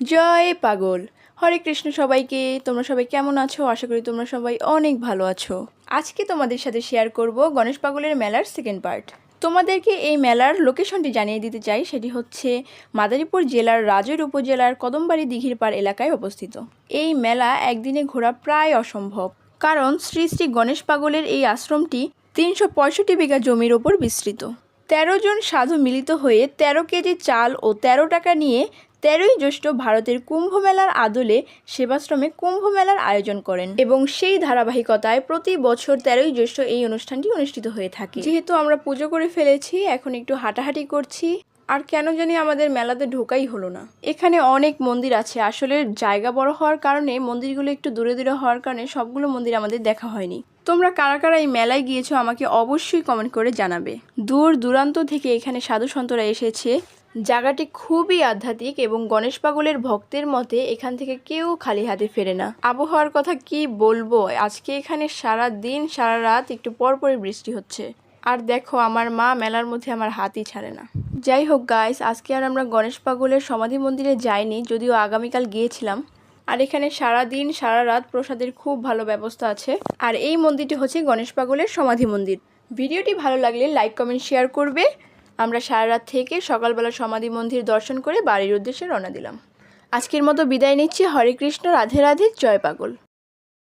জয় পাগল। হরে কৃষ্ণ সবাইকে, তোমরা সবাই কেমন আছো? আশা করি তোমরা সবাই অনেক ভালো আছো। আজকে তোমাদের সাথে শেয়ার করব গণেশ পাগলের মেলার সেকেন্ড পার্ট তোমাদেরকে এই মেলার লোকেশনটি জানিয়ে দিতে চাই, সেটি হচ্ছে মাদারীপুর জেলার রাজৈর উপজেলার কদমবাড়ি দিঘির পাড় এলাকায় অবস্থিত। এই মেলা একদিনে ঘোরা প্রায় অসম্ভব। কারণ শ্রী শ্রী গণেশ পাগলের এই আশ্রমটি তিনশো পঁয়ষট্টি বিঘা জমির ওপর বিস্তৃত। তেরো জন সাধু মিলিত হয়ে তেরো কেজি চাল ও তেরো টাকা নিয়ে তেরোই জ্যৈষ্ঠ ভারতের কুম্ভ মেলার আদলে সেবাশ্রমে কুম্ভ মেলার আয়োজন করেন এবং সেই ধারাবাহিকতায় প্রতি বছর তেরোই জ্যৈষ্ঠ এই অনুষ্ঠানটি অনুষ্ঠিত হয়ে থাকে। যেহেতু আমরা পুজো করে ফেলেছি, এখন একটু হাঁটাহাঁটি করছি। আর কেন জানি আমাদের মেলাতে ঢোকাই হলো না। এখানে অনেক মন্দির আছে। আসলে জায়গা বড় হওয়ার কারণে, মন্দিরগুলো একটু দূরে দূরে হওয়ার কারণে সবগুলো মন্দির আমাদের দেখা হয়নি। তোমরা কারা কারা এই মেলায় গিয়েছো আমাকে অবশ্যই কমেন্ট করে জানাবে। দূর দূরান্ত থেকে এখানে সাধু সন্তরা এসেছে। জায়গাটি খুবই আধ্যাত্মিক এবং গণেশ পাগলের ভক্তের মতে এখান থেকে কেউ খালি হাতে ফেরে না। আবহাওয়ার কথা কি বলব? আজকে এখানে সারা দিন, সারা রাত একটু পরপরই বৃষ্টি হচ্ছে। আর দেখো, আমার মা মেলার মধ্যে আমার হাতই ছাড়ে না। যাই হোক গাইস আজকে আর আমরা গণেশ পাগলের সমাধি মন্দিরে যাইনি, যদিও আগামীকাল গিয়েছিলাম। আর এখানে সারা দিন, সারা রাত প্রসাদের খুব ভালো ব্যবস্থা আছে। আর এই মন্দিরটি হচ্ছে গণেশ পাগলের সমাধি মন্দির। ভিডিওটি ভালো লাগলে লাইক কমেন্ট শেয়ার করবে। আমরা সারা রাত থেকে সকালবেলা সমাধি মন্দির দর্শন করে বাড়ির উদ্দেশ্যে রওনা দিলাম। আজকের মতো বিদায় নিচ্ছি। হরে কৃষ্ণ, রাধে রাধে, জয় পাগল।